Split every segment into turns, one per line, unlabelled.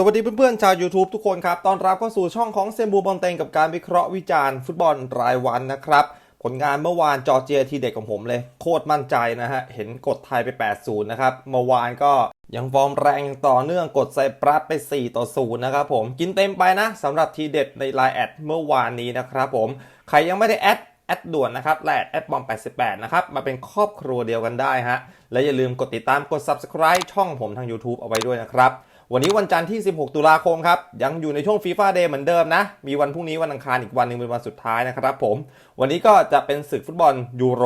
สวัสดีเพื่อนๆชาว YouTube ทุกคนครับตอนรับเข้าสู่ช่องของเซมบูบอลเตงกับการวิเคราะห์วิจารณ์ฟุตบอลรายวันนะครับ ผลงานเมื่อวานจอเจียทีเด็กของผมเลย โคตรมั่นใจนะฮะ เห็นกดไทยไป 8-0 นะครับ เมื่อวานก็ยังฟอร์มแรงอย่างต่อเนื่องกดไซปรัสไป 4 ต่อ 0 นะครับผม กินเต็มไปนะสำหรับทีเด็ดในไลน์แอดเมื่อวานนี้นะครับผม ใครยังไม่ได้แอดแอดด่วนนะครับแลดแอดบอม 88 นะครับ มาเป็นครอบครัวเดียวกันได้ฮะ และอย่าลืมกดติดตามกด subscribe ช่องผมทาง YouTube เอาไว้ด้วยนะครับ วันนี้วันจันทร์ที่ 16 ตุลาคมครับ ยังอยู่ในช่วงฟีฟ่าเดย์เหมือนเดิมนะ มีวันพรุ่งนี้วันอังคารอีกวันหนึ่งเป็นวันสุดท้ายนะครับผม วันนี้ก็จะเป็นศึกฟุตบอลยูโร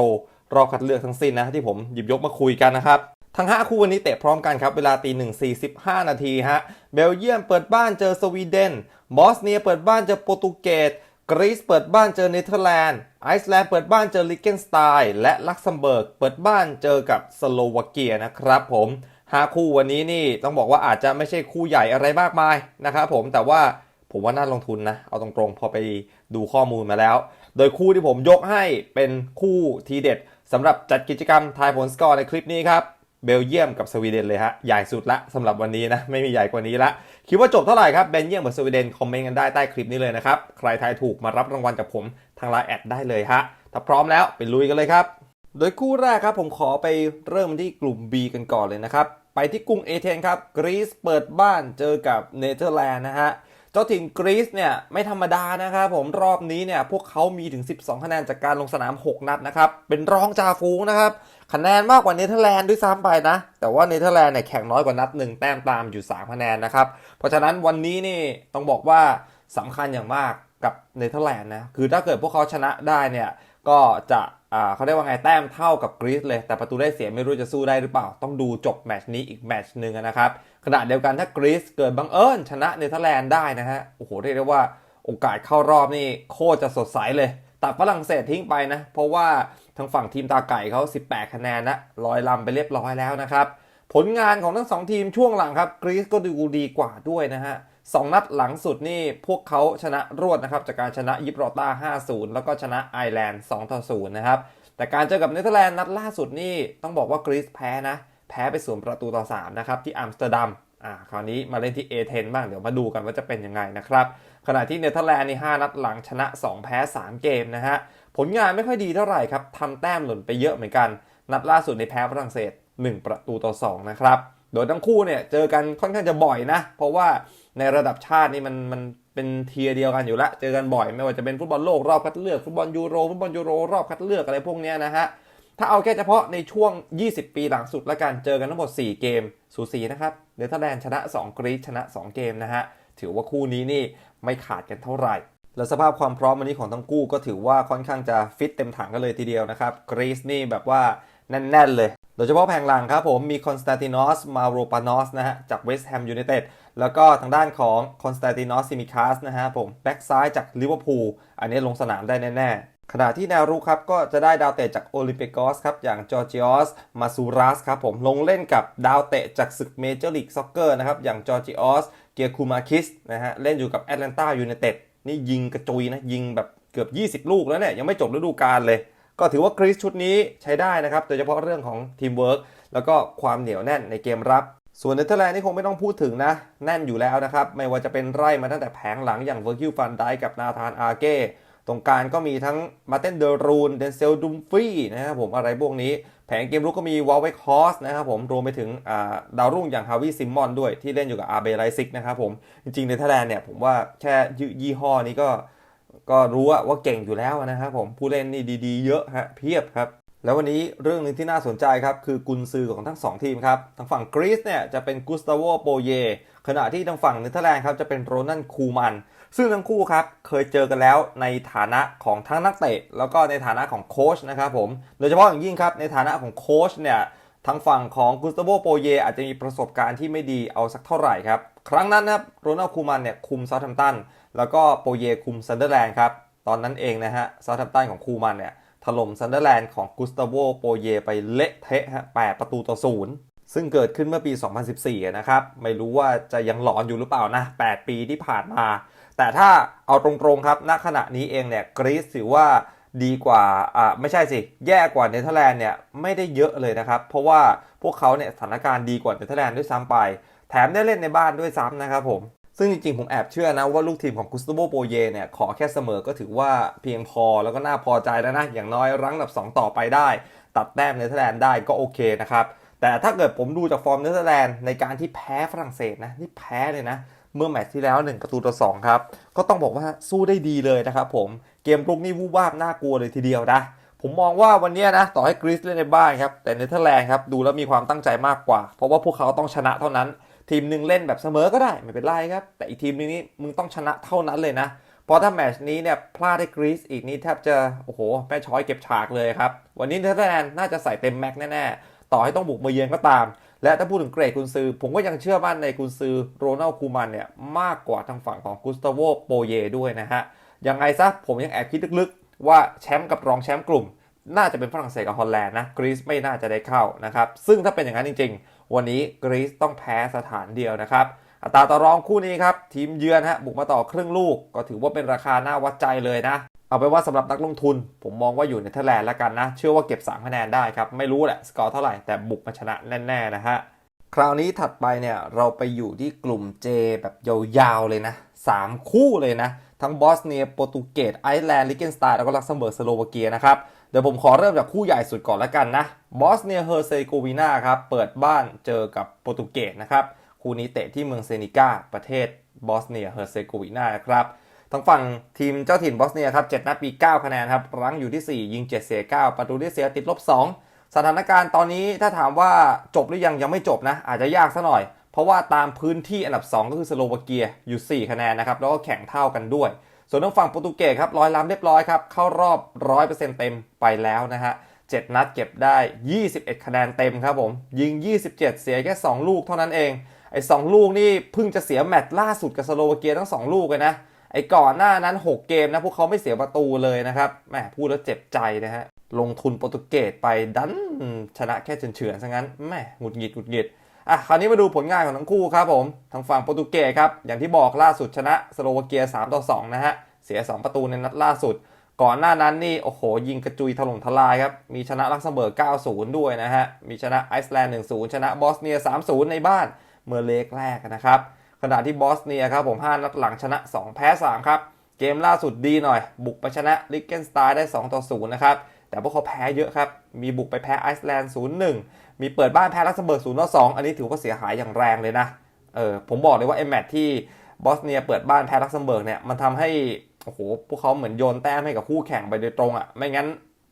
รอบคัดเลือกทั้งสิ้นนะที่ผมหยิบยกมาคุยกันนะครับ ทั้ง 5 คู่วันนี้เตะพร้อมกันครับเวลาตีหนึ่งสี่สิบห้านาทีฮะ เบลเยียมเปิดบ้านเจอสวีเดน บอสเนียเปิดบ้านเจอโปรตุเกส กรีซเปิดบ้านเจอเนเธอร์แลนด์ ไอซ์แลนด์เปิดบ้านเจอลิเกนสไตน์ และลักเซมเบิร์กเปิดบ้านเจอกับสโลวาเกียนะครับผม 5 คู่วันนี้นี่ต้องบอกว่าอาจจะไม่ใช่คู่ใหญ่อะไรมากมายนะครับผมแต่ว่าผมว่าน่าลงทุนนะ เอาตรงๆ พอไปดูข้อมูลมาแล้ว โดยคู่ที่ผมยกให้เป็นคู่ทีเด็ดสำหรับจัดกิจกรรมทายผลสกอร์ในคลิปนี้ครับเบลเยียมกับสวีเดนเลยฮะ ใหญ่สุดละสำหรับวันนี้นะ ไม่มีใหญ่กว่านี้ละ คิดว่าจบเท่าไหร่ครับเบลเยียมกับสวีเดน คอมเมนต์กันได้ใต้คลิปนี้เลยนะครับ ใครทายถูกมารับรางวัลกับผมทางไลน์แอดได้เลยฮะ ถ้าพร้อมแล้วไปลุยกันเลยครับ โดยคู่แรกครับผมขอไปเริ่มที่กลุ่ม B กันก่อนเลยนะครับ ไปที่กรุงเอเธนครับกรีซเปิดบ้านเจอกับเนเธอร์แลนด์นะฮะเจ้าถิ่นกรีซเนี่ยไม่ธรรมดานะครับผมรอบนี้เนี่ยพวกเขามีถึง 12 คะแนนจากการลงสนาม 6 นัดนะครับเป็นรองจ่าฝูงนะครับคะแนนมากกว่าเนเธอร์แลนด์ด้วยซ้ำไปนะ แต่ว่าเนเธอร์แลนด์เนี่ยแข่งน้อยกว่านัดหนึ่งแต้มตามอยู่ 3 คะแนนนะครับเพราะฉะนั้นวันนี้นี่ต้องบอกว่าสำคัญอย่างมากกับเนเธอร์แลนด์นะคือถ้าเกิดพวกเขาชนะได้เนี่ยก็จะ เขาเรียกว่าไงแต้มเท่ากับกรีซเลย แต่ประตูได้เสียไม่รู้จะสู้ได้หรือเปล่า ต้องดูจบแมตช์นี้อีกแมตช์หนึ่งนะครับขณะเดียวกันถ้ากรีซเกิดบังเอิญชนะเนเธอร์แลนด์ได้นะฮะโอ้โหเรียกได้ว่าโอกาสเข้ารอบนี่โคตรจะสดใสเลยตัดฝรั่งเศสทิ้งไปนะ เพราะว่าทางฝั่งทีมตาไก่เขา 18 คะแนนนะลอยลำไปเรียบร้อยแล้วนะครับ ผลงานของทั้งสองทีมช่วงหลังครับกรีซก็ดูดีกว่าด้วยนะฮะ สองนัดหลังสุดนี่พวกเขาชนะรวดนะครับ จากการชนะยิบรอต้า 5-0 แล้วก็ชนะไอร์แลนด์2-0นะครับ แต่การเจอกับเนเธอร์แลนด์นัดล่าสุดนี่ต้องบอกว่ากรีซแพ้นะ แพ้ไปศูนย์ประตูต่อ 3 นะครับ ที่อัมสเตอร์ดัมอ่าคราวนี้มาเล่นที่เอเธนบ้างเดี๋ยวมาดูกันว่าจะเป็นยังไงนะครับ ขณะที่เนเธอร์แลนด์นี่5นัดหลังชนะ 2 แพ้ 3 เกมนะฮะผลงานไม่ค่อยดีเท่าไหร่ครับทำแต้มหล่นไปเยอะเหมือนกัน นัดล่าสุดในแพ้ฝรั่งเศส 1 ประตูต่อ2นะครับ โดยทั้งคู่เนี่ยเจอกันค่อนข้างจะบ่อยนะ เพราะว่าในระดับชาตินี่มันมันเป็นเทียเดียวกันอยู่ละ เจอกันบ่อย ไม่ว่าจะเป็นฟุตบอลโลกรอบคัดเลือกฟุตบอลยูโรฟุตบอลยูโรรอบคัดเลือกอะไรพวกเนี้ยนะฮะ ถ้าเอาแค่เฉพาะในช่วง 20 ปีหลังสุดละกัน เจอกันทั้งหมด 4 เกม สูสีนะครับเนเธอร์แลนด์ชนะ 2 กรีซชนะ 2 เกมนะฮะ ถือว่าคู่นี้นี่ไม่ขาดกันเท่าไหร่ และสภาพความพร้อมวันนี้ของทั้งคู่ก็ถือว่าค่อนข้างจะฟิตเต็มถังกันเลยทีเดียวนะครับ กรีซนี่แบบว่า แน่นๆเลย โดยเฉพาะแผงหลังครับผมมีคอนสแตนตินอสมาโรปานอสนะฮะจากเวสต์แฮมยูไนเต็ดแล้วก็ทางด้านของคอนสแตนตินอสซิมิคาสนะฮะผมแบ็กซ้ายจากลิเวอร์พูลอันนี้ลงสนามได้แน่ๆขณะที่แนวรุกครับก็จะได้ดาวเตะจากโอลิมปิกอสครับอย่างจอร์จิออสมาซูรัสครับผมลงเล่นกับดาวเตะจากศึกเมเจอร์ลีกซ็อกเกอร์นะครับอย่างจอร์จิออสเกียร์คูมาคิสนะฮะเล่นอยู่กับแอตแลนตายูไนเต็ดนี่ยิงกระจุยนะ ยิงแบบเกือบ 20 ลูกแล้วเนี่ย ยังไม่จบฤดูกาลเลย ก็ถือว่ากรีซชุดนี้ใช้ได้นะครับ โดยเฉพาะเรื่องของทีมเวิร์กแล้วก็ความเหนียวแน่นในเกมรับ ส่วนเนเธอร์แลนด์นี่คงไม่ต้องพูดถึงนะ แน่นอยู่แล้วนะครับ ไม่ว่าจะเป็นไร่มาตั้งแต่แผงหลังอย่างเวอร์คิวฟันไดกับนาธานอาเก้ตรงกลางก็มีทั้งมาเตนเดอรูนเดนเซลดุมฟรีนะครับผมอะไรพวกนี้ แผงเกมรุกก็มีวอลเวคฮอสนะครับผมรวมไปถึงดาวรุ่งอย่างฮาวิซิมมอนด้วยที่เล่นอยู่กับอาเบไลซิกนะครับผม จริงๆเนเธอร์แลนด์เนี่ยผมว่าแค่ยี่ห้อนี้ก็ ก็รู้ว่าเก่งอยู่แล้วนะครับผมผู้เล่นนี่ดีๆ เยอะฮะเพียบครับ แล้ววันนี้เรื่องหนึงที่น่าสนใจครับ คือกุนซือของทั้ง 2 ทีมครับ ทางฝั่งกรีซเนี่ยจะเป็นกุสตาโวโปเยขณะที่ทางฝั่งเนเธอร์แลนด์ครับจะเป็นโรนันคูมัน ซึ่งทั้งคู่ครับเคยเจอกันแล้วในฐานะของทั้งนักเตะ แล้วก็ในฐานะของโค้ชนะครับผมโดยเฉพาะอย่างยิ่งครับในฐานะของโค้ชเนี่ยทางฝั่งของกุสตาโวโปเยอาจจะมีประสบการณ์ที่ไม่ดีเอาสักเท่าไหร่ครับ ครั้งนั้นนะครับโรนัลคูมันเนี่ยคุมเซาท์แฮมป์ตัน แล้วก็โปเยคุมซันเดอร์แลนด์ครับ ตอนนั้นเองนะฮะซาท์แฮมป์ตันของคูมันเนี่ยถล่มซันเดอร์แลนด์ของกุสตาโวโปเยไปเละเทะฮะ8ประตูต่อศูนย์ซึ่งเกิดขึ้นเมื่อปี 2014 นะครับ ไม่รู้ว่าจะยังหลอนอยู่หรือเปล่านะ 8 ปีที่ผ่านมา แต่ถ้าเอาตรงๆครับ ณ ขณะนี้เองเนี่ยกรีซถือว่าดีกว่า อ่า ไม่ใช่สิ แย่กว่าเนเธอร์แลนด์เนี่ย ไม่ได้เยอะเลยนะครับ เพราะว่าพวกเขาเนี่ยสถานการณ์ดีกว่าเนเธอร์แลนด์ด้วยซ้ำไป แถมได้เล่นในบ้านด้วยซ้ำนะครับผม ซึ่งจริงๆ ผมแอบเชื่อนะว่าลูกทีมของกุสตโบโปเยเนี่ย ขอแค่เสมอก็ถือว่าเพียงพอแล้วก็น่าพอใจแล้วนะ อย่างน้อยรั้งดับ 2 ต่อไปได้ ตัดแต้มเนเธอร์แลนด์ได้ก็โอเคนะครับ แต่ถ้าเกิดผมดูจากฟอร์มเนเธอร์แลนด์ในการที่แพ้ฝรั่งเศสนะ นี่แพ้เลยนะ เมื่อแมตช์ที่แล้ว 1 ประตูต่อ2ครับ ก็ต้องบอกว่าสู้ได้ดีเลยนะครับผมเกมรุกนี่วูบวาบน่ากลัวเลยทีเดียวนะผมมองว่าวันนี้นะต่อให้กรีซเล่นในบ้านครับแต่เนเธอร์แลนด์ครับดูแล้วมีความตั้งใจมากกว่า เพราะว่าพวกเขาต้องชนะเท่านั้น ทีมหนึ่งเล่นแบบเสมอก็ได้ไม่เป็นไรครับ แต่อีกทีมนึงนี่มึงต้องชนะเท่านั้นเลยนะ เพราะถ้าแมชนี้เนี่ยพลาดได้กรีซอีกนี่แทบจะโอ้โหแม่ช้อยเก็บฉากเลยครับ วันนี้เนเธอร์แลนด์น่าจะใส่เต็มแม็กแน่ๆ ต่อให้ต้องบุกมาเยือนก็ตาม และถ้าพูดถึงเกรดกุนซือ ผมก็ยังเชื่อมั่นในกุนซือโรนัลคูมันเนี่ยมากกว่าทางฝั่งของกุสตาโวโปเยด้วยนะฮะยังไงซะผมยังแอบคิดลึกๆว่าแชมป์กับรองแชมป์กลุ่ม น่าจะเป็นฝรั่งเศสกับฮอลแลนด์นะกรีซไม่น่าจะได้เข้านะครับ ซึ่งถ้าเป็นอย่างนั้นจริง ๆ วันนี้กรีซต้องแพ้สถานเดียวนะครับ อัตราต่อรองคู่นี้ครับ ทีมเยือนฮะบุกมาต่อครึ่งลูก ก็ถือว่าเป็นราคาน่าวัดใจเลยนะ เอาไปว่าสำหรับนักลงทุน ผมมองว่าอยู่ในเทแลนด์แล้วกันนะ เชื่อว่าเก็บ3คะแนนได้ครับ ไม่รู้แหละสกอร์เท่าไหร่แต่บุกมาชนะแน่ๆนะฮะคราวนี้ถัดไปเนี่ยเราไปอยู่ที่กลุ่ม J แบบยาวๆเลยนะ 3 คู่เลยนะ ทั้งบอสเนียโปรตุเกสไอร์แลนด์ลิเกนสไตน์แล้วก็ลักเซมเบิร์กสโลวาเกียนะครับ เดี๋ยวผมขอเริ่มจากคู่ใหญ่สุดก่อนล้วกันนะบอสเนียเฮอร์เซโกวีนาครับเปิดบ้านเจอกับโปรตุเกสนะครับคู่นี้เตะที่เมืองเซนิกาประเทศบอสเนียเฮอร์เซโกวีนาครับทั้งฝั่งทีมเจ้าถิ่นบอสเนียครับ7นัดปี9คะแนนครับรั้งอยู่ที่ 4 ยิง 7 เสีย 9 ประตูที่เสียติดลบ 2 สถานการณ์ตอนนี้ถ้าถามว่าจบหรือยังยังไม่จบนะ อาจจะยากซะหน่อย เพราะว่าตามพื้นที่อันดับ 2 ก็คือสโลวาเกียอยู่ 4 คะแนนนะครับ แล้วก็แข่งเท่ากันด้วย ส่วนทางฝั่งโปรตุเกสครับร้อยล้ำเรียบร้อยครับเข้ารอบ 100%เต็มไปแล้วนะฮะ7นัดเก็บได้ 21 คะแนนเต็มครับผม ยิง 27 เสียแค่ 2 ลูกเท่านั้นเอง ไอ้ 2 ลูกนี่เพิ่งจะเสียแมตช์ล่าสุดกับสโลวาเกียทั้ง 2 ลูกเลยนะ ไอ้ก่อนหน้านั้น 6 เกมนะ พวกเขาไม่เสียประตูเลยนะครับ แหมพูดแล้วเจ็บใจนะฮะ ลงทุนโปรตุเกสไปดันชนะแค่เฉือนๆซะงั้น แหมหงุดหงิดหงุดหงิด อะคราวนี้มาดูผลงานของทั้งคู่ครับผมทางฝั่งโปรตุเกสครับอย่างที่บอกล่าสุดชนะสโลวาเกีย3ต่อ2นะฮะเสีย 2 ประตูในนัดล่าสุด ก่อนหน้านั้นนี่โอ้โห ยิงกระจุยถล่มทลายครับมีชนะลักเซมเบิร์ก9-0 ด้วยนะฮะมีชนะไอซ์แลนด์1-0 ชนะบอสเนีย 3-0 ในบ้านเมื่อเล็กแรกนะครับขณะที่บอสเนียครับผม5นัดหลังชนะ 2 แพ้ 3 ครับ เกมล่าสุดดีหน่อย บุกไปชนะลิกเกนสไตน์ได้2-0นะครับ แต่พวกเขาแพ้เยอะครับ มีบุกไปแพ้ไอซ์แลนด์0-1 มีเปิดบ้านแพ้ลักเซมเบิร์ก0-2 อันนี้ถือว่าเสียหายอย่างแรงเลยนะ เออผมบอกเลยว่าไอแมตที่บอสเนียเปิดบ้านแพ้ลักเซมเบิร์กเนี่ยมันทำให้โอ้โหพวกเขาเหมือนโยนแต้มให้กับคู่แข่งไปโดยตรงอะ่ะไม่งั้น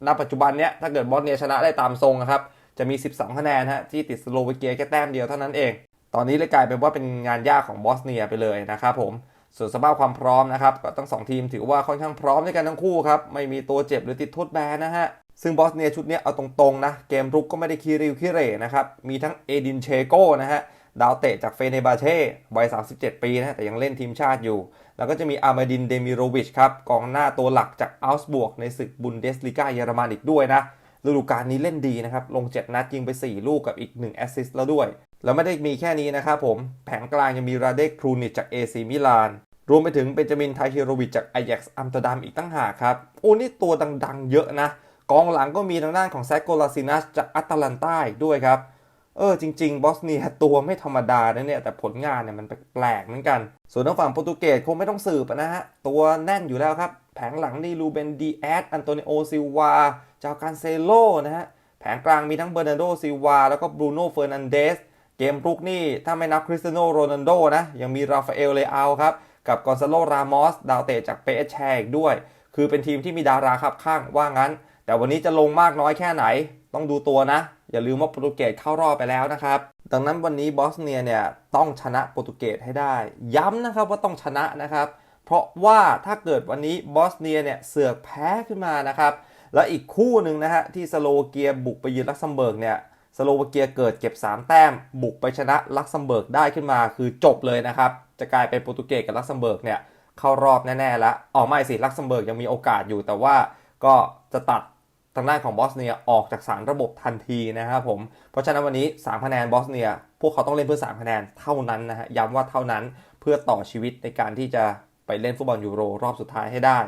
ณปัจจุบันเนี้ยถ้าเกิดบอสเนียชนะได้ตามทรงอะครับจะมี 12 คะแนนฮะที่ติดสโลวาเกียแค่แต้มเดียวเท่านั้นเอง ตอนนี้เลยกลายเป็นว่าเป็นงานยากของบอสเนียไปเลยนะครับผม ส่วนสภาพความพร้อมนะครับก็ทั้งสองทีมถือว่าค่อนข้างพร้อมด้วยกันทั้งคู่ครับไม่มีตัวเจ็บหรือติดโทษแบนนะฮะซึ่งบอสเนียชุดนี้เอาตรงๆนะเกมรุกก็ไม่ได้คีริวคีเรนะครับมีทั้งเอดินเชโกนะฮะดาวเตะจากเฟเนบาเช่วัย 37 ปีนะแต่ยังเล่นทีมชาติอยู่ แล้วก็จะมีอามาดินเดมิโรวิชครับกองหน้าตัวหลักจากอัลส์บวกในศึกบุนเดสลิก้าเยอรมันอีกด้วยนะฤดูกาลนี้เล่นดีนะครับ ลง 7 นัดยิงไป 4 ลูกกับอีก 1 แอสซิสต์แล้วด้วย แล้วไม่ได้มีแค่นี้นะครับผม แผงกลางยังมีราเดกครูนิชจากเอซีมิลาน รวมไปถึงเบนจามินไทฮิโรวิชจากไอแย็กซ์อัมสเตอร์ดัมอีกตั้งหากครับ โอ้นี่ตัวดังๆ เยอะนะ กองหลังก็มีทางด้านของแซกโกลาซินัสจากอัตแลนต้าด้วยครับ เออจริง ๆ บอสเนียตัวไม่ธรรมดานะเนี่ย แต่ผลงานเนี่ยมันแปลกๆเหมือนกัน ส่วนทางฝั่งโปรตุเกสคงไม่ต้องสืบนะฮะ ตัวแน่นอยู่แล้วครับ แผงหลังนี่ลูเบนดีแอสอันโตนิโอซิวาจาการเซโลนะฮะ แผงกลางมีทั้งเบอร์นาร์โดซิวาแล้วก็บรูโน่เฟอร์นันเดส เกมรุกนี่ถ้าไม่นับคริสเตียโนโรนัลโดนะยังมีราฟาเอลเลอาครับกับกอนซาโลรามอสดาวเตะจากเปเอชแชอีกด้วย คือเป็นทีมที่มีดาราขับข้างว่างั้น แต่วันนี้จะลงมากน้อยแค่ไหน ต้องดูตัวนะ อย่าลืมว่าโปรตุเกสเข้ารอบไปแล้วนะครับ ดังนั้นวันนี้บอสเนียเนี่ยต้องชนะโปรตุเกสให้ได้ ย้ำนะครับว่าต้องชนะนะครับ เพราะว่าถ้าเกิดวันนี้บอสเนียเนี่ยเสือกแพ้ขึ้นมานะครับ แล้วอีกคู่หนึ่งนะฮะที่สโลวเกียบุกไปยืนลักเซมเบิร์กเนี่ย โลวาเกียเกิดเก็บ 3 แต้ม บุกไปชนะลักเซมเบิร์กได้ขึ้นมาคือจบเลยนะครับ จะกลายเป็นโปรตุเกสกับลักเซมเบิร์กเนี่ยเข้ารอบแน่ๆแล้วออกไม่สิลักเซมเบิร์กยังมีโอกาสอยู่แต่ว่าก็จะตัดทางด้านของบอสเนียออกจากสารระบบทันทีนะครับผม เพราะฉะนั้นวันนี้ 3 คะแนนบอสเนีย พวกเขาต้องเล่นเพื่อ 3 คะแนนเท่านั้นนะฮะย้ำว่าเท่านั้นเพื่อต่อชีวิตในการที่จะไปเล่นฟุตบอลยูโรรอบสุดท้ายให้ได้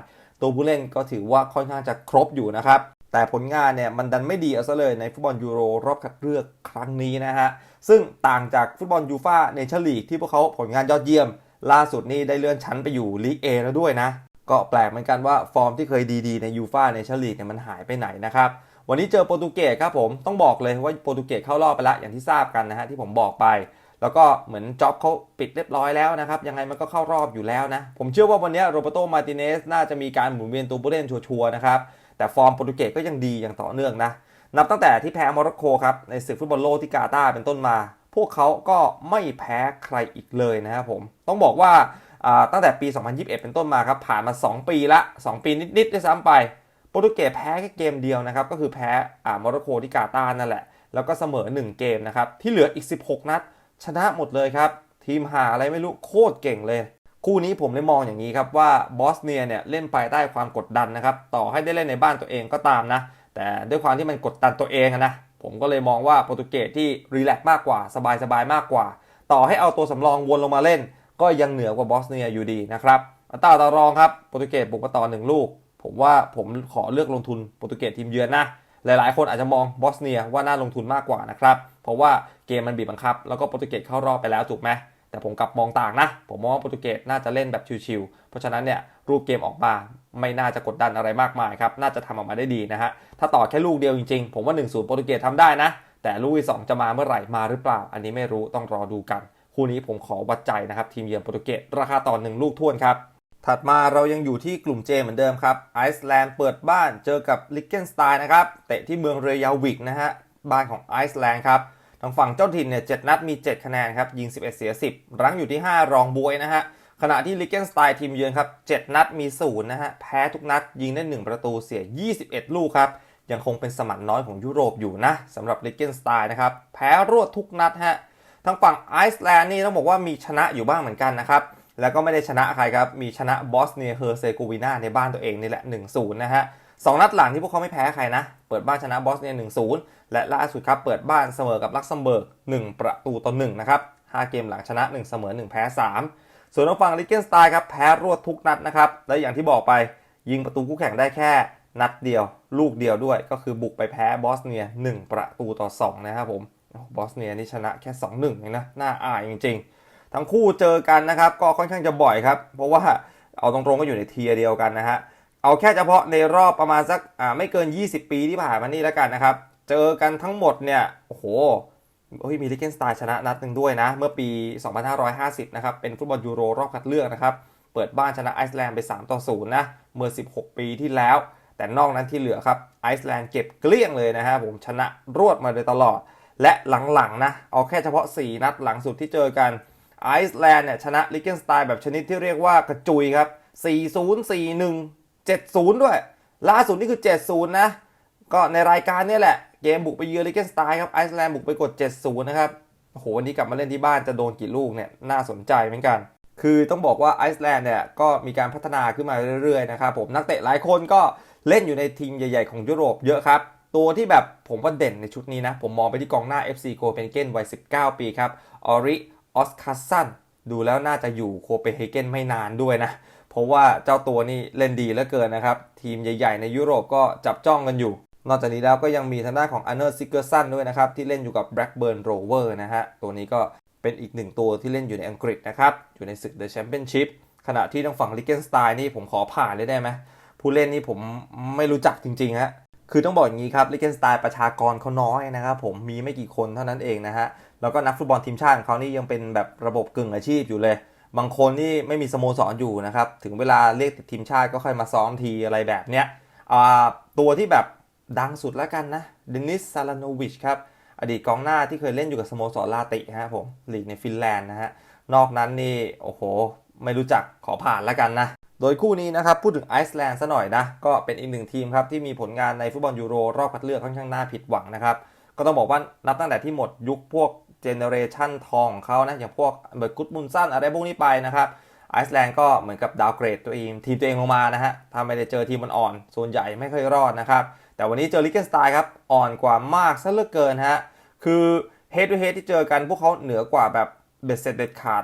ตัวผู้เล่นก็ถือว่าค่อนข้างจะครบอยู่นะครับ แต่ผลงานเนี่ยมันดันไม่ดีเอาซะเลยในฟุตบอลยูโรรอบคัดเลือกครั้งนี้นะฮะ ซึ่งต่างจากฟุตบอลยูฟ่าเนชั่นลีกที่พวกเขาผลงานยอดเยี่ยม ล่าสุดนี่ได้เลื่อนชั้นไปอยู่ลีกเอแล้วด้วยนะ ก็แปลกเหมือนกันว่าฟอร์มที่เคยดีๆในยูฟ่าเนชั่นลีกเนี่ยมันหายไปไหนนะครับ วันนี้เจอโปรตุเกสครับผมต้องบอกเลยว่าโปรตุเกสเข้ารอบไปแล้วอย่างที่ทราบกันนะฮะที่ผมบอกไปแล้วก็เหมือนจ็อบเขาปิดเรียบร้อยแล้วนะครับ ยังไงมันก็เข้ารอบอยู่แล้วนะ ผมเชื่อว่าวันนี้โรเบโตมาติเนสน่าจะมีการหมุนเวียนตัวผู้เล่นชัวร์นะครับ แต่ฟอร์มโปรตุเกสก็ยังดีอย่างต่อเนื่องนะ นับตั้งแต่ที่แพ้โมร็อกโกครับในศึกฟุตบอลโลกที่กาตาร์เป็นต้นมา พวกเขาก็ไม่แพ้ใครอีกเลยนะครับผม ต้องบอกว่าตั้งแต่ปี 2021 เป็นต้นมาครับผ่านมา 2 ปีละ 2 ปีนิดๆด้วยซ้ำไปโปรตุเกสแพ้แค่เกมเดียวนะครับก็คือแพ้อ่าโมร็อกโกที่กาตาร์นั่นแหละ แล้วก็เสมอ 1 เกมนะครับที่เหลืออีก 16 นัด ชนะหมดเลยครับทีมหาอะไรไม่รู้โคตรเก่งเลย คู่นี้ผมเลยมองอย่างนี้ครับว่าบอสเนียเนี่ยเล่นภายใต้ความกดดันนะครับ ต่อให้ได้เล่นในบ้านตัวเองก็ตามนะ แต่ด้วยความที่มันกดดันตัวเองนะ ผมก็เลยมองว่าโปรตุเกสที่รีแลกซ์มากกว่า สบายๆมากกว่า ต่อให้เอาตัวสำรองวนลงมาเล่น ก็ยังเหนือกว่าบอสเนียอยู่ดีนะครับอัตราต่อรองครับโปรตุเกสบุกมาต่อหนึ่งลูก ผมว่าผมขอเลือกลงทุนโปรตุเกสทีมเยือนนะหลายๆ คนอาจจะมองบอสเนียว่าน่าลงทุนมากกว่านะครับ เพราะว่าเกมมันบีบบังคับ แล้วก็โปรตุเกสเข้ารอบไปแล้วถูกไหม แต่ผมกลับมองต่างนะ ผมมองว่าโปรตุเกสน่าจะเล่นแบบชิวๆเพราะฉะนั้นเนี่ยรูปเกมออกมาไม่น่าจะกดดันอะไรมากมายครับน่าจะทำออกมาได้ดีนะฮะถ้าต่อแค่ลูกเดียวจริงๆ ผมว่า1นโปรตุเกสทำได้นะ แต่ลูกที่สองจะมาเมื่อไหร่มาหรือเปล่า อันนี้ไม่รู้ต้องรอดูกัน คู่นี้ผมขอวัดใจนะครับทีมเยือนโปรตุเกสราคาต่อหนึ่งลูกท่วนครับถัดมาเรายังอยู่ที่กลุ่ม J เหมือนเดิมครับไอซ์แลนด์เปิดบ้านเจอกับลิกเกนสไตน์นะครับเตะที่เมืองเรยาวิกนะฮะบ้านของไอซ์แลนด์ครับ ทางฝั่งเจ้าถิ่นเนี่ย7นัดมี 7 คะแนนครับ ยิง 11 เสีย 10 รั้งอยู่ที่ 5 รองบวยนะฮะ ขณะที่ลิเกนสไตน์ทีมเยือนครับ 7 นัดมี 0 นะฮะ แพ้ทุกนัด ยิงได้ 1 ประตูเสีย 21 ลูกครับ ยังคงเป็นสมันน้อยของยุโรปอยู่นะสำหรับลิเกนสไตน์นะครับ แพ้รวดทุกนัดฮะ ทางฝั่งไอซ์แลนด์นี่ต้องบอกว่ามีชนะอยู่บ้างเหมือนกันนะครับ แล้วก็ไม่ได้ชนะใครครับ มีชนะบอสเนียเฮอร์เซโกวีนาในบ้านตัวเองนี่แหละ1-0นะฮะสองนัดหลังที่พวกเขาไม่แพ้ใครนะ เปิดบ้านชนะบอสเนีย1-0 และล่าสุดครับเปิดบ้านเสมอกับลักเซมเบิร์ก1 ประตูต่อ1นะครับ5เกมหลังชนะ 1 เสมอ 1 แพ้ 3 ส่วนทางฝั่งลิเกนสไตน์ครับแพ้รวดทุกนัดนะครับและอย่างที่บอกไปยิงประตูคู่แข่งได้แค่นัดเดียว ลูกเดียวด้วยก็คือบุกไปแพ้บอสเนีย 1 ประตูต่อ 2 นะครับผมบอสเนียนี่ชนะแค่ 2-1เองนะน่าอายจริง ๆ ทั้งคู่เจอกันนะครับก็ค่อนข้างจะบ่อยครับ เพราะว่าเอาตรงๆก็อยู่ในเทียเดียวกันนะฮะเอาแค่เฉพาะในรอบประมาณสักไม่เกิน 20 ปีที่ผ่านมานี่แล้วกันนะครับ เจอกันทั้งหมดเนี่ย โอ้โหเฮ้ยมีลิเกนสไตน์ชนะนัดหนึ่งด้วยนะ เมื่อปี 2550 นะครับ เป็นฟุตบอลยูโรรอบคัดเลือกนะครับ เปิดบ้านชนะไอซ์แลนด์ไป 3 ต่อ 0 นะ เมื่อ 16 ปีที่แล้ว แต่นอกนั้นที่เหลือครับ ไอซ์แลนด์เก็บเกลี้ยงเลยนะฮะผมชนะรวดมาโดยตลอด และหลังๆนะ เอาแค่เฉพาะ 4 นัดหลังสุดที่เจอกัน ไอซ์แลนด์เนี่ยชนะลิเกนสไตน์แบบชนิดที่เรียกว่ากระจุยครับ 4-0 4-1 7-0 ด้วย ล่าสุดนี่คือ 7-0 นะ ก็ในรายการเนี่ยแหละ เกมบุกไปเยือนลิเกนสไตน์ครับไอซ์แลนด์บุกไปกด 7-0 นะครับโอ้โหวันนี้กลับมาเล่นที่บ้านจะโดนกี่ลูกเนี่ยน่าสนใจเหมือนกัน คือต้องบอกว่าไอซ์แลนด์เนี่ยก็มีการพัฒนาขึ้นมาเรื่อยๆนะครับผมนักเตะหลายคนก็เล่นอยู่ในทีมใหญ่ๆของยุโรปเยอะครับ ตัวที่แบบผมว่าเด่นในชุดนี้นะ ผมมองไปที่กองหน้า FC โคเปนเกนวัย 19 ปีครับออริออสคาสันดูแล้วน่าจะอยู่โคเปนเฮเกนไม่นานด้วยนะ เพราะว่าเจ้าตัวนี้เล่นดีเหลือเกินนะครับ ทีมใหญ่ ๆ ในยุโรปก็จับจ้องกันอยู่ นอกจากนี้แล้วก็ยังมีทางด้านของอันเนอร์ซิกเกอร์สันด้วยนะครับ ที่เล่นอยู่กับแบล็กเบิร์นโรเวอร์นะฮะ ตัวนี้ก็เป็นอีกหนึ่งตัวที่เล่นอยู่ในอังกฤษนะครับ อยู่ในศึกเดอะแชมเปี้ยนชิพขณะที่ทางฝั่งลิเกนสไตน์นี่ผมขอผ่านเลยได้ไหมผู้เล่นนี่ผมไม่รู้จักจริงๆฮะคือต้องบอกอย่างนี้ครับลิเกนสไตน์ประชากรเขาน้อยนะครับผมมีไม่กี่คนเท่านั้นเองนะฮะแล้วก็นักฟุตบอลทีมชาติของเขานี่ยังเป็นแบบระบบกึ่งอาชีพอยู่เลย บางคนนี่ไม่มีสโมสรอยู่นะครับถึงเวลาเรียกติดทีมชาติก็ค่อยมาซ้อมทีอะไรแบบเนี้ยตัวที่แบบ ดังสุดแล้วกันนะเดนิสซาลาโนวิชครับอดีตกองหน้าที่เคยเล่นอยู่กับสโมสรลาติฮะผมลีกในฟินแลนด์นะฮะนอกนั้นนี่โอ้โห ไม่รู้จักขอผ่านแล้วกันนะ โดยคู่นี้นะครับ พูดถึงไอซ์แลนด์ซะหน่อยนะ ก็เป็นอีกหนึ่งทีมครับ ที่มีผลงานในฟุตบอลยูโรรอบคัดเลือกค่อนข้างน่าผิดหวังนะครับ ก็ต้องบอกว่านับตั้งแต่ที่หมดยุคพวกเจเนเรชันทองของเขานะอย่างพวกเบิร์กกุตมุนซันอะไรพวกนี้ไปนะครับไอซ์แลนด์ก็เหมือนกับดาวเกรดตัวเองทีมตัวเองลงมานะฮะถ้าไม่ได้เจอทีมมันอ่อนส่วนใหญ่ไม่ค่อยรอดนะครับ แต่วันนี้เจอลิเกนสไตน์ครับ อ่อนกว่ามากซะเหลือเกินฮะ คือเฮด to เฮดที่เจอกันพวกเขาเหนือกว่าแบบเบ็ดเสร็จเด็ดขาด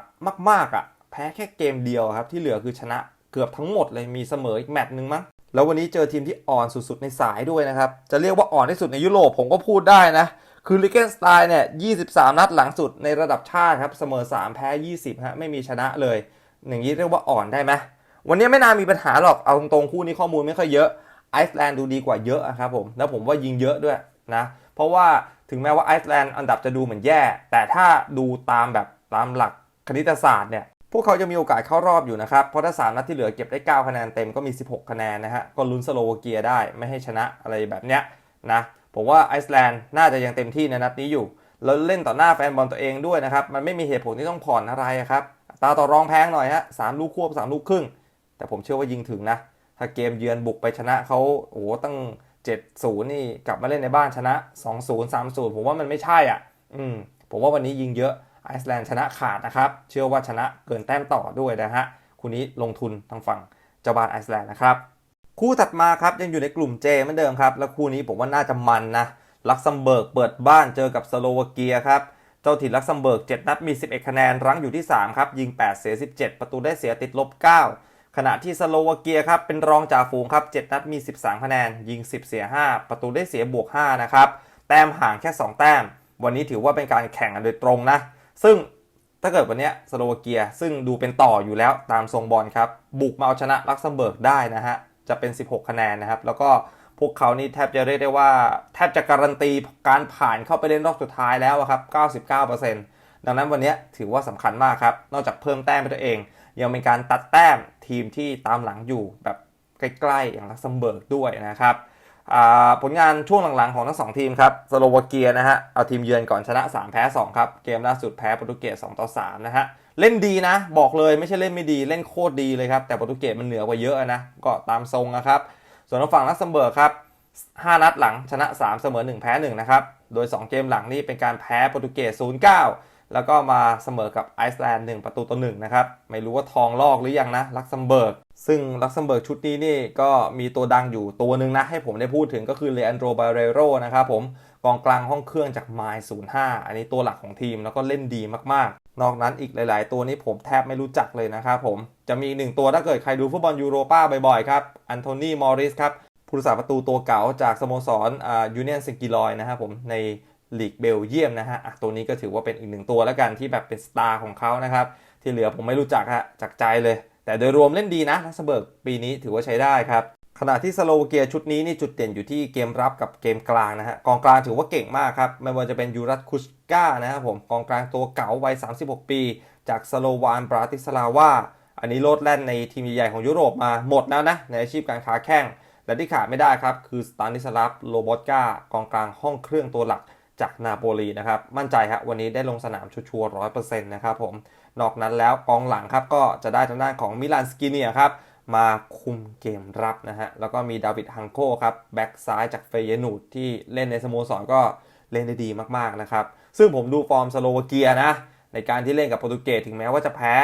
มากๆอะ่ะ แพ้แค่เกมเดียวครับ ที่เหลือคือชนะเกือบทั้งหมดเลยมีเสมออีกแมตช์หนึ่งมั้งแล้ววันนี้เจอทีมที่อ่อนสุดๆในสายด้วยนะครับ จะเรียกว่าอ่อนที่สุดในยุโรปผมก็พูดได้นะ คือลิเกนสไตน์เนี่ย 23 นัดหลังสุดในระดับชาติครับ เสมอ 3 แพ้ 20 ฮะ ไม่มีชนะเลย อย่างนี้เรียกว่าอ่อนได้ไหม วันนี้ไม่น่ามีปัญหาหรอก เอาตรงๆคู่นี้ข้อมูลไม่ค่อยเยอะ ไอซ์แลนด์ดูดีกว่าเยอะอะครับผม แล้วผมว่ายิงเยอะด้วยนะ เพราะว่าถึงแม้ว่าไอซ์แลนด์อันดับจะดูเหมือนแย่ แต่ถ้าดูตามแบบตามหลักคณิตศาสตร์เนี่ย พวกเขาจะมีโอกาสเข้ารอบอยู่นะครับ เพราะถ้า3นัดที่เหลือเก็บได้ 9 คะแนนเต็มก็มี 16 คะแนนนะฮะ ก็ลุ้นสโลวาเกียได้ไม่ให้ชนะอะไรแบบเนี้ยนะ ผมว่าไอซ์แลนด์น่าจะยังเต็มที่ในนัดนี้อยู่ แล้วเล่นต่อหน้าแฟนบอลตัวเองด้วยนะครับ มันไม่มีเหตุผลที่ต้องผ่อนอะไรครับ ตาต่อรองแพงหน่อยฮะสามลูกควบสามลูกครึ่ง แต่ผมเชื่อว่ายิงถึงนะ ถ้าเกมเยือนบุกไปชนะเขาโอ้โหตั้ง7-0นี่กลับมาเล่นในบ้านชนะ 2-0 3-0 ผมว่ามันไม่ใช่อะ อืม ผมว่าวันนี้ยิงเยอะไอซ์แลนด์ชนะขาดนะครับ เชื่อว่าชนะเกินแต้มต่อด้วยนะฮะ คู่นี้ลงทุนทางฝั่งเจ้าบ้านไอซ์แลนด์นะครับ คู่ถัดมาครับยังอยู่ในกลุ่ม J เหมือนเดิมครับ แล้วคู่นี้ผมว่าน่าจะมันนะ ลักซัมเบิร์กเปิดบ้านเจอกับสโลวาเกียครับ เจ้าถิ่นลักซัมเบิร์ก 7 นัดมี 11 คะแนน รั้งอยู่ที่ 3 ครับ ยิง 8 เสีย 17 ประตูได้เสียติดลบ 9 ขณะที่สโลวาเกียครับเป็นรองจ่าฝูงครับ7นัดมี 13 คะแนน ยิง 10 เสีย 5 ประตูได้เสียบวก 5 นะครับ แต้มห่างแค่ 2 แต้ม วันนี้ถือว่าเป็นการแข่งกันโดยตรงนะ ซึ่งถ้าเกิดวันนี้สโลวาเกียซึ่งดูเป็นต่ออยู่แล้วตามทรงบอลครับ บุกมาเอาชนะลักเซมเบิร์กได้นะฮะ จะเป็น 16 คะแนนนะครับ แล้วก็พวกเขานี่แทบจะเรียกได้ว่า แทบจะการันตีการผ่านเข้าไปเล่นรอบสุดท้ายแล้วครับ 99%ดังนั้นวันนี้ถือว่าสำคัญมากครับ นอกจากเพิ่มแต้มให้ตัวเอง ยังเป็นการตัดแต้มทีมที่ตามหลังอยู่แบบใกล้ๆ อย่างลักเซมเบิร์กด้วยนะครับผลงานช่วงหลังๆของทั้งสองทีมครับสโลวาเกียนะฮะเอาทีมเยือนก่อนชนะ 3 แพ้ 2 ครับ เกมล่าสุดแพ้โปรตุเกส2ต่อ3นะฮะเล่นดีนะ บอกเลยไม่ใช่เล่นไม่ดีเล่นโคตรดีเลยครับ แต่โปรตุเกสมันเหนือกว่าเยอะนะก็ตามทรงนะครับส่วนทางฝั่งลักเซมเบิร์กครับ 5 นัดหลังชนะ 3 เสมอ 1 แพ้ 1 นะครับ โดย 2 เกมหลังนี่เป็นการแพ้โปรตุเกส 0-9 แล้วก็มาเสมอกับไอซ์แลนด์1ประตูต่อ1นะครับ ไม่รู้ว่าทองลอกหรือยังนะ ลักซมเบิร์ก ซึ่งลักซมเบิร์กชุดนี้นี่ก็มีตัวดังอยู่ตัวหนึ่งนะ ให้ผมได้พูดถึงก็คือเลอันโดบาเรโรนะครับผม กองกลางห้องเครื่องจากไมล์05 อันนี้ตัวหลักของทีมแล้วก็เล่นดีมากๆ นอกนั้นอีกหลาย ๆ ตัวนี้ผมแทบไม่รู้จักเลยนะครับผม จะมีอีกหนึ่งตัวถ้าเกิดใครดูฟุตบอลยูโรป้าบ่อยๆครับ อันโทนี มอริสครับผู้รักษาประตูตัวเก่าจากสโมสรอ่ายูเนียนเซกิลอยนะครับผมใน ลีกเบลเยียมนะฮะตัวนี้ก็ถือว่าเป็นอีกหนึ่งตัวแล้วกันที่แบบเป็นสตาร์ของเขานะครับ ที่เหลือผมไม่รู้จักฮะจากใจเลย แต่โดยรวมเล่นดีนะลักเซเบิร์กปีนี้ถือว่าใช้ได้ครับขณะที่สโลวาเกียชุดนี้นี่จุดเด่นอยู่ที่เกมรับกับเกมกลางนะฮะกองกลางถือว่าเก่งมากครับ ไม่ว่าจะเป็นยูรัตคุสกานะครับผมกองกลางตัวเก่าวัย 36 ปี จากสโลวานบราติสลาวาอันนี้โลดแล่นในทีมใหญ่ๆของยุโรปมาหมดแล้วนะ ในอาชีพการค้าแข้งและที่ขาดไม่ได้ครับ คือสตานิสลาฟโลบอตกากองกลางห้องเครื่องตัวหลัก จากนาโปลีนะครับมั่นใจฮะวันนี้ได้ลงสนามชัวร์ร้อยเปอร์เซ็นต์นะครับผมนอกนั้นแล้วกองหลังครับก็จะได้ทางด้านของมิลานสกิเนียครับมาคุมเกมรับนะฮะแล้วก็มีดาวิดฮังโกครับแบ็กซ้ายจากเฟเยนูดที่เล่นในสโมสรก็เล่นได้ดีมากๆนะครับซึ่งผมดูฟอร์มสโลวาเกียนะในการที่เล่นกับโปรตุเกสถึงแม้ว่าจะแพ้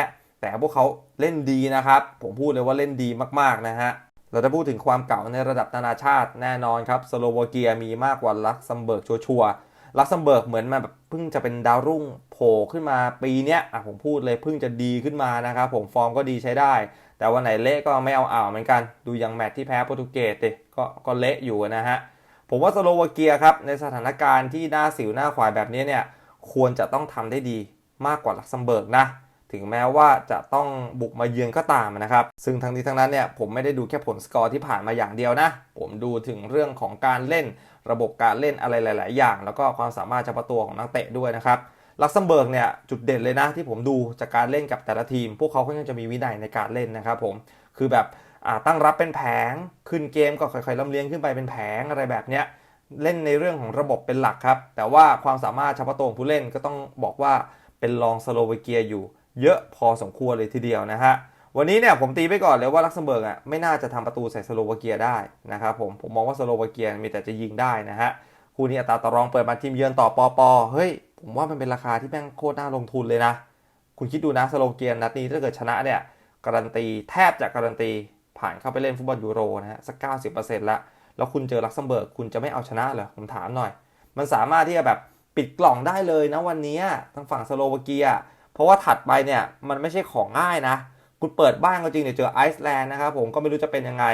แต่พวกเขาเล่นดีนะครับ ผมพูดเลยว่าเล่นดีมากๆนะฮะเราจะพูดถึงความเก่าในระดับนานาชาติแน่นอนครับสโลวาเกียมีมากกว่าลักซัมเบิร์กชัวร์ ลักซัมเบิร์กเหมือนมาแบบเพิ่งจะเป็นดาวรุ่งโผล่ขึ้นมาปีเนี้ยอะผมพูดเลยเพิ่งจะดีขึ้นมานะครับผมฟอร์มก็ดีใช้ได้ แต่วันไหนเละก็ไม่เอาอ่าวเหมือนกัน ดูอย่างแมตช์ที่แพ้โปรตุเกสดิก็ก็เละอยู่นะฮะผมว่าสโลวาเกียครับในสถานการณ์ที่หน้าสิวหน้าขวายแบบนี้เนี่ยควรจะต้องทำได้ดีมากกว่าลักซัมเบิร์กนะ ถึงแม้ว่าจะต้องบุกมาเยือนก็ตามนะครับ ซึ่งทั้งนี้ทั้งนั้นเนี่ยผมไม่ได้ดูแค่ผลสกอร์ที่ผ่านมาอย่างเดียวนะ ผมดูถึงเรื่องของการเล่นระบบการเล่นอะไรหลาย ๆ อย่าง แล้วก็ความสามารถเฉพาะตัวของนักเตะด้วยนะครับลักเซมเบิร์กเนี่ยจุดเด่นเลยนะที่ผมดูจากการเล่นกับแต่ละทีม พวกเขาค่อนข้างจะมีวินัยในการเล่นนะครับผมคือแบบตั้งรับเป็นแผงขึ้นเกมก็ค่อยๆลำเลียงขึ้นไปเป็นแผงอะไรแบบเนี้ยเล่นในเรื่องของระบบเป็นหลักครับ แต่ว่าความสามารถเฉพาะตัวของผู้เล่นก็ต้องบอกว่าเป็นรองสโลวาเกียอยู่ เยอะพอสมควรเลยทีเดียวนะฮะวันนี้เนี่ยผมตีไปก่อนเลยว่าลักเซมเบิร์กอะไม่น่าจะทำประตูใส่สโลวาเกียได้นะครับผมผมมองว่าสโลวาเกียมีแต่จะยิงได้นะฮะคู่นี้อัตราต่อรองเปิดมาทีมเยือนต่อปอปอเฮ้ยผมว่ามันเป็นราคาที่แม่งโคตรน่าลงทุนเลยนะ คุณคิดดูนะสโลวาเกียนัดนี้ถ้าเกิดชนะเนี่ยการันตีแทบจะการันตีผ่านเข้าไปเล่นฟุตบอลยูโรนะฮะสัก90%แล้วแล้วคุณเจอลักเซมเบิร์กคุณจะไม่เอาชนะเหรอผมถามหน่อย มันสามารถที่จะแบบปิดกล่องได้เลยนะวันนี้ทางฝั่งสโลวาเกีย เพราะว่าถัดไปเนี่ยมันไม่ใช่ของง่ายนะ คุณเปิดบ้านก็จริงเดี๋ยวเจอไอซ์แลนด์นะครับผมก็ไม่รู้จะเป็นยังไง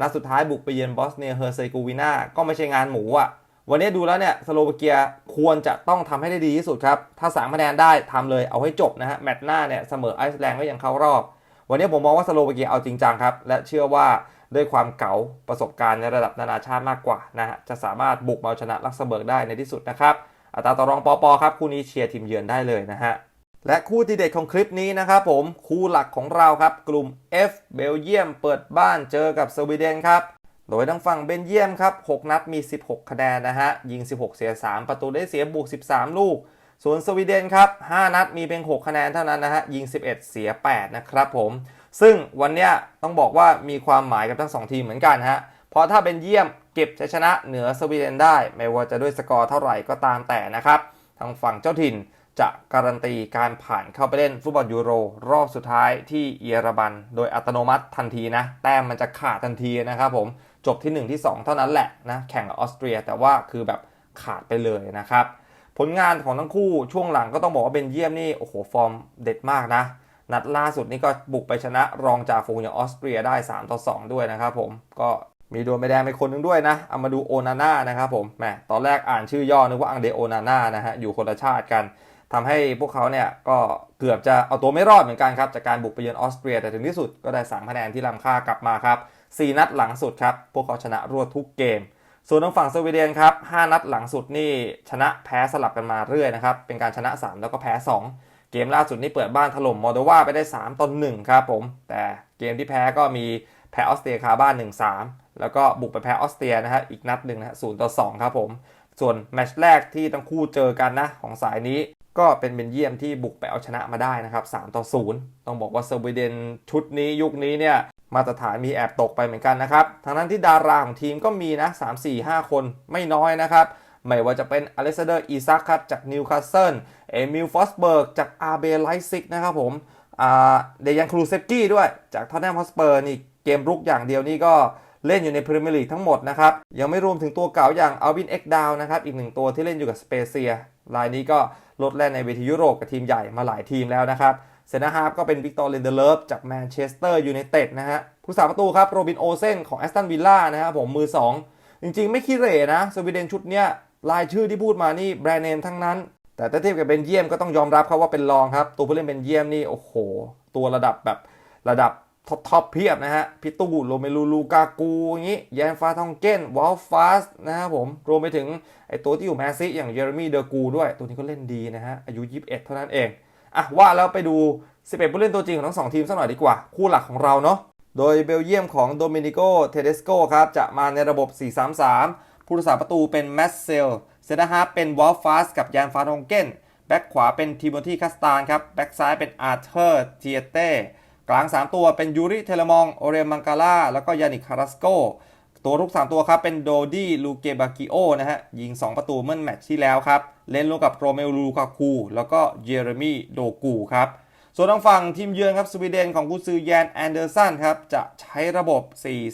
นัดสุดท้ายบุกไปเยือนบอสเนียเฮอร์เซโกวีนาก็ไม่ใช่งานหมูอะวันนี้ดูแล้วเนี่ยสโลวาเกียควรจะต้องทำให้ได้ดีที่สุดครับ ถ้าสามคะแนนได้ทำเลยเอาให้จบนะฮะแมตช์หน้าเนี่ยเสมอไอซ์แลนด์ก็ยังเข้ารอบ วันนี้ผมมองว่าสโลวาเกียเอาจริงจังครับ และเชื่อว่าด้วยความเก๋าประสบการณ์ในระดับนานาชาติมากกว่านะฮะจะสามารถบุกมาเอาชนะลักเซมเบิร์กได้ในที่สุดนะครับอัตราต่อรองปอปอครับคู่นี้เชียร์ทีมเยือนได้เลยนะฮะ และคู่ที่เด็ดของคลิปนี้นะครับผมคู่หลักของเราครับ กลุ่ม F เบลเยียมเปิดบ้านเจอกับสวีเดนครับ โดยทางฝั่งเบลเยียมครับ 6 นัดมี 16 คะแนนนะฮะ ยิง 16 เสีย 3 ประตูได้เสียบวก 13 ลูก ส่วนสวีเดนครับ 5 นัดมีเพียง 6 คะแนนเท่านั้นนะฮะ ยิง 11 เสีย 8 นะครับผม ซึ่งวันเนี้ยต้องบอกว่ามีความหมายกับทั้ง 2 ทีมเหมือนกันฮะ เพราะถ้าเบลเยียมเก็บชัยชนะเหนือสวีเดนได้ ไม่ว่าจะด้วยสกอร์เท่าไหร่ก็ตามแต่นะครับ ทางฝั่งเจ้าถิ่น จะการันตีการผ่านเข้าไปเล่นฟุตบอลยูโร รอบสุดท้ายที่เยอรมัน โดยอัตโนมัติทันทีนะ แต้มมันจะขาดทันทีนะครับผม จบที่ 1 ที่ 2 เท่านั้นแหละนะแข่งกับออสเตรีย แต่ว่าคือแบบขาดไปเลยนะครับ ผลงานของทั้งคู่ช่วงหลังก็ต้องบอกว่าเบนเยียมนี่ โอ้โห ฟอร์มเด็ดมากนะ นัดล่าสุดนี่ก็บุกไปชนะรองจากฝูงอย่างออสเตรียได้3ต่อ2ด้วยนะครับผมก็มีโดนใบแดงไปคนหนึงด้วยนะ เอามาดูโอนาน่านะครับผม แหม ตอนแรกอ่านชื่อย่อนึกว่าอังเดโอนาน่านะฮะ อยู่คนละชาติกัน ทำให้พวกเขาเนี่ยก็เกือบจะเอาตัวไม่รอดเหมือนกันครับจากการบุกไปเยือนออสเตรีย แต่ถึงที่สุดก็ได้3คะแนนที่ล้ำค่ากลับมาครับ4นัดหลังสุดครับพวกเขาชนะรวดทุกเกม ส่วนทางฝั่งสวีเดนครับ5นัดหลังสุดนี่ชนะแพ้สลับกันมาเรื่อยนะครับเป็นการชนะ 3 แล้วก็แพ้ 2 เกมล่าสุดนี่เปิดบ้านถล่มมอลโดวาไปได้3ต่อ1ครับผมแต่เกมที่แพ้ก็มีแพ้ออสเตรียคาบ้าน 1-3 แล้วก็บุกไปแพ้ออสเตรียนะฮะอีกนัดหนึ่งนะฮะ0ต่อ2ครับผมส่วนแมตช์แรกที่ทั้งคู่เจอกันนะของสายนี้ ก็เป็นเบนเยียมที่บุกไปเอาชนะมาได้นะครับ 3 ต่อ 0 ต้องบอกว่าสวีเดนชุดนี้ยุคนี้เนี่ยมาตรฐานมีแอบตกไปเหมือนกันนะครับทั้งนั้นที่ดาราของทีมก็มีนะ 3 4 5 คนไม่น้อยนะครับ ไม่ว่าจะเป็นอเล็กซานเดอร์อีซักครับจากนิวคาสเซิล เอมิลฟอสเบิร์กจากอาร์เบไลซิกนะครับผมเดยันครูเซฟกี้ด้วยจากทอตแนมฮอสเปอร์นี่เกมรุกอย่างเดียวนี่ก็ เล่นอยู่ในพรีเมียร์ลีกทั้งหมดนะครับ ยังไม่รวมถึงตัวเก่าอย่างอัลวินเอ็กดาวนะครับ อีกหนึ่งตัวที่เล่นอยู่กับสเปเซียรายนี้ก็ลดแล่นในเวทียุโรปกับทีมใหญ่มาหลายทีมแล้วนะครับเซนนาฮาร์ฟก็เป็นวิกตอร์เลนเดเลฟจากแมนเชสเตอร์ยูไนเต็ดนะฮะผู้สาประตูครับโรบินโอเซนของแอสตันวิลล่านะครับผมมือ 2 จริงๆ ไม่ขี้เหร่นะสวีเดนชุดเนี้ยรายชื่อที่พูดมานี่แบรนด์เนมทั้งนั้น แต่ถ้าเทียบกับเบนเยียมก็ต้องยอมรับครับว่าเป็นรองครับ ตัวผู้เล่นเบนเยียมนี่โอ้โห ตัวระดับแบบระดับ ท็อปท็อปเพียบนะฮะ พิตูโรเมลูลูกากูอย่างนี้แยนฟาทองเก้นวอลฟาสนะครับผม รวมไปถึงไอตัวที่อยู่แมนซีอย่างเยเรมีเดอร์กูด้วย ตัวนี้ก็เล่นดีนะฮะ อายุ 21 เท่านั้นเอง อะ ว่าแล้วไปดู 11 ผู้เล่นตัวจริงของทั้ง 2 ทีมสักหน่อยดีกว่า คู่หลักของเราเนาะ โดยเบลเยียมของโดมินิโก เทเดสโกครับ จะมาในระบบ 4-3-3 ผู้รักษาประตูเป็นแมสเซล เซนต์ฮาร์ฟเป็นวอลฟาสกับยานฟาทองเก้น แบ็กขวาเป็นทิโมธีคาสตานครับ แบ็กซ้ายเป็นอาร์เธอร์เทียเต้ กลาง 3 ตัวเป็นยูริเทเลมองโอเรมังกาล่าแล้วก็ยานิคคารัสโกตัวรุก 3 ตัวครับ เป็นโดดี้ลูเกบากิโอนะฮะ ยิง 2 ประตูเมื่อแมตช์ที่แล้วครับ เล่นร่วมกับโรเมลูคาคู แล้วก็เยเรมีโดกูครับ ส่วนทางฝั่งทีมเยือนครับสวีเดนของกุซือแยนแอนเดอร์สันครับ จะใช้ระบบ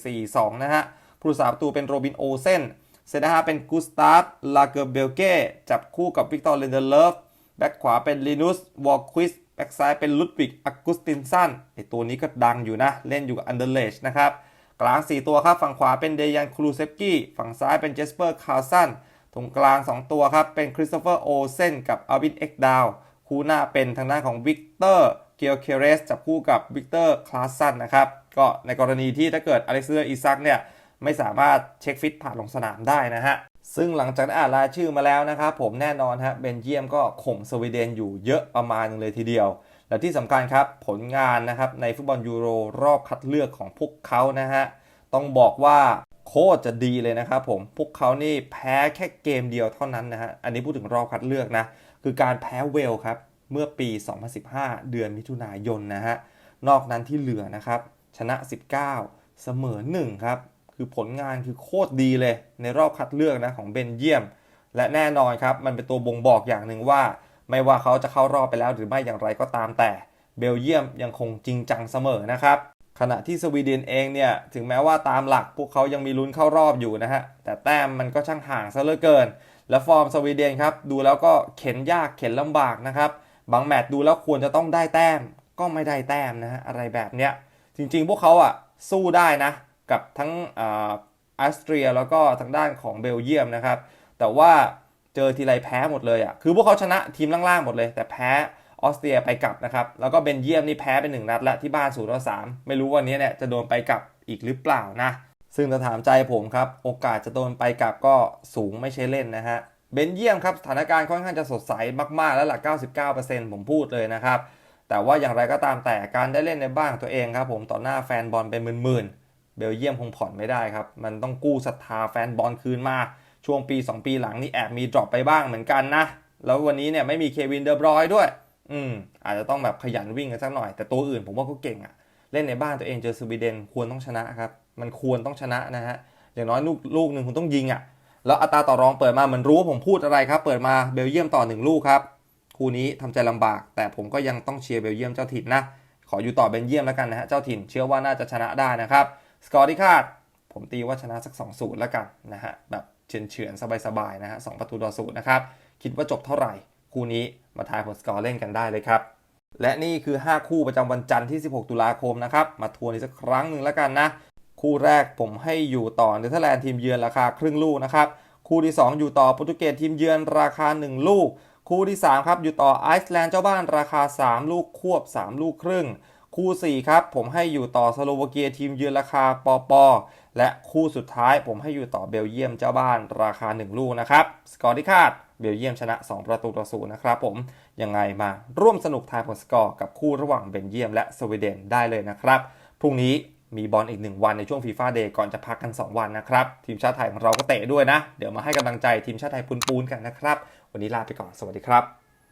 4-4-2 นะฮะผู้รักษาประตูเป็นโรบินโอเซนเซนนะฮะเป็นกุสตาฟลาเกอร์เบลเก้จับคู่กับวิกตอร์เลนเดอร์เลฟแบ็กขวาเป็นลินุสวอลควิส กซ้ายเป็นลุดวิกอักกุสตินสันไอตัวนี้ก็ดังอยู่นะ เล่นอยู่กับอันเดอร์เลชนะครับ กลาง 4 ตัวครับ ฝั่งขวาเป็นเดยันครูเซฟกี้ ฝั่งซ้ายเป็นเจสเปอร์คาร์สันตรงกลาง 2 ตัวครับ เป็นคริสโตเฟอร์โอเซนกับอาวินเอ็กดาวคู่หน้าเป็นทางด้านของวิกเตอร์เกียวเคเรสจับคู่กับวิกเตอร์คลาสสันนะครับ ก็ในกรณีที่ถ้าเกิดอเล็กซานเดอร์อิซักเนี่ยไม่สามารถเช็คฟิตผ่านลงสนามได้นะฮะ ซึ่งหลังจากได้อ่านรายชื่อมาแล้วนะครับผมแน่นอนฮะเบนเยียมก็ข่มสวีเดนอยู่เยอะประมาณนึงเลยทีเดียว และที่สำคัญครับผลงานนะครับในฟุตบอลยูโรรอบคัดเลือกของพวกเขานะฮะต้องบอกว่าโคตรจะดีเลยนะครับผมพวกเขานี่แพ้แค่เกมเดียวเท่านั้นนะฮะอันนี้พูดถึงรอบคัดเลือกนะคือการแพ้เวลครับเมื่อปี 2015 เดือนมิถุนายนนะฮะนอกนั้นที่เหลือนะครับชนะ 19 เสมอ1ครับ คือผลงานคือโคตรดีเลยในรอบคัดเลือกนะของเบนเยียม และแน่นอนครับ มันเป็นตัวบ่งบอกอย่างหนึ่งว่า ไม่ว่าเขาจะเข้ารอบไปแล้วหรือไม่อย่างไรก็ตามแต่เบลเยียมยังคงจริงจังเสมอนะครับ ขณะที่สวีเดนเองเนี่ยถึงแม้ว่าตามหลักพวกเขายังมีลุ้นเข้ารอบอยู่นะฮะแต่แต้มมันก็ช่างห่างซะเหลือเกิน และฟอร์มสวีเดนครับดูแล้วก็เข็นยากเข็นลำบากนะครับบางแมตช์ดูแล้วควรจะต้องได้แต้มก็ไม่ได้แต้มนะฮะอะไรแบบเนี้ยจริงๆ พวกเขาอะสู้ได้นะ กับทั้งออสเตรียแล้วก็ทางด้านของเบลเยียมนะครับ แต่ว่าเจอทีไรแพ้หมดเลยอะคือพวกเขาชนะทีมล่างๆหมดเลย แต่แพ้ออสเตรียไปกลับนะครับ แล้วก็เบลเยียมนี่แพ้ไปหนึ่งนัดละที่บ้าน0ูนย์ต่อสไม่รู้วันนี้เนี่ยจะโดนไปกลับอีกหรือเปล่านะ ซึ่งถ้าถามใจผมครับ โอกาสจะโดนไปกลับก็สูงไม่ใช่เล่นนะฮะ เบลเยียมครับสถานการณ์ค่อนข้างจะสดใสมากๆ แล้วหลัก 99%ผมพูดเลยนะครับ แต่ว่าอย่างไรก็ตามแต่การได้เล่นในบ้านตัวเองครับผมต่อหน้าแฟนบอลเป็นหมื่นๆ เบลเยียมคงผ่อนไม่ได้ครับ มันต้องกู้ศรัทธาแฟนบอลคืนมา ช่วงปี 2 ปีหลังนี่แอบมีดรอปไปบ้างเหมือนกันนะ แล้ววันนี้เนี่ยไม่มีเควินเดอบรอยด้วย อืม อาจจะต้องแบบขยันวิ่งกันสักหน่อย แต่ตัวอื่นผมว่าก็เก่งอะเล่นในบ้านตัวเองเจอสวีเดนควรต้องชนะครับ มันควรต้องชนะนะฮะ อย่างน้อยลูกลูกหนึ่งคุณต้องยิงอะแล้วอัตราต่อรองเปิดมาเหมือนรู้ว่าผมพูดอะไรครับ เปิดมาเบลเยียมต่อหนึ่งลูกครับ คู่นี้ทำใจลำบาก แต่ผมก็ยังต้องเชียร์เบลเยียมเจ้าถิ่นนะ ขออยู่ต่อเบลเยียมแล้วกันนะฮะ เจ้าถิ่นเชื่อว่าน่าจะชนะได้นะครับ สกอร์ที่คาด ผมตีว่าชนะสัก 2 0 แล้วกันนะฮะ แบบเฉือนเฉือนสบายๆนะฮะสประตูต่อศูนย์นะครับ คิดว่าจบเท่าไหร่ คู่นี้มาทายผลสกอร์เล่นกันได้เลยครับ และนี่คือ 5 คู่ประจำวันจันทร์ที่ 16 ตุลาคมนะครับ มาทวนอีกสักครั้งหนึ่งแล้วกันนะ คู่แรกผมให้อยู่ต่อเนเธอร์แลนด์ทีมเยือนราคาครึ่งลูกนะครับ คู่ที่ 2 อยู่ต่อโปรตุเกสทีมเยือนราคา 1 ลูก คู่ที่3ครับอยู่ต่อไอซ์แลนด์เจ้าบ้านราคา 3 ลูกควบ 3 ลูกครึ่ง คู่ 4 ครับ ผมให้อยู่ต่อสโลวาเกียทีมเยือนราคาปอปอและคู่สุดท้ายผมให้อยู่ต่อเบลเยียมเจ้าบ้านราคา 1 ลูกนะครับสกอร์ที่คาดเบลเยียมชนะ 2 ประตูต่อศูนย์นะครับผมยังไงมาร่วมสนุกทายผลสกอร์กับคู่ระหว่างเบลเยียมและสวีเดนได้เลยนะครับพรุ่งนี้มีบอลอีก 1 วันในช่วงฟีฟ่าเดย์ก่อนจะพักกัน 2 วันนะครับ ทีมชาติไทยของเราก็เตะด้วยนะ เดี๋ยวมาให้กำลังใจทีมชาติไทยปูนๆกันนะครับ วันนี้ลาไปก่อนสวัสดีครับ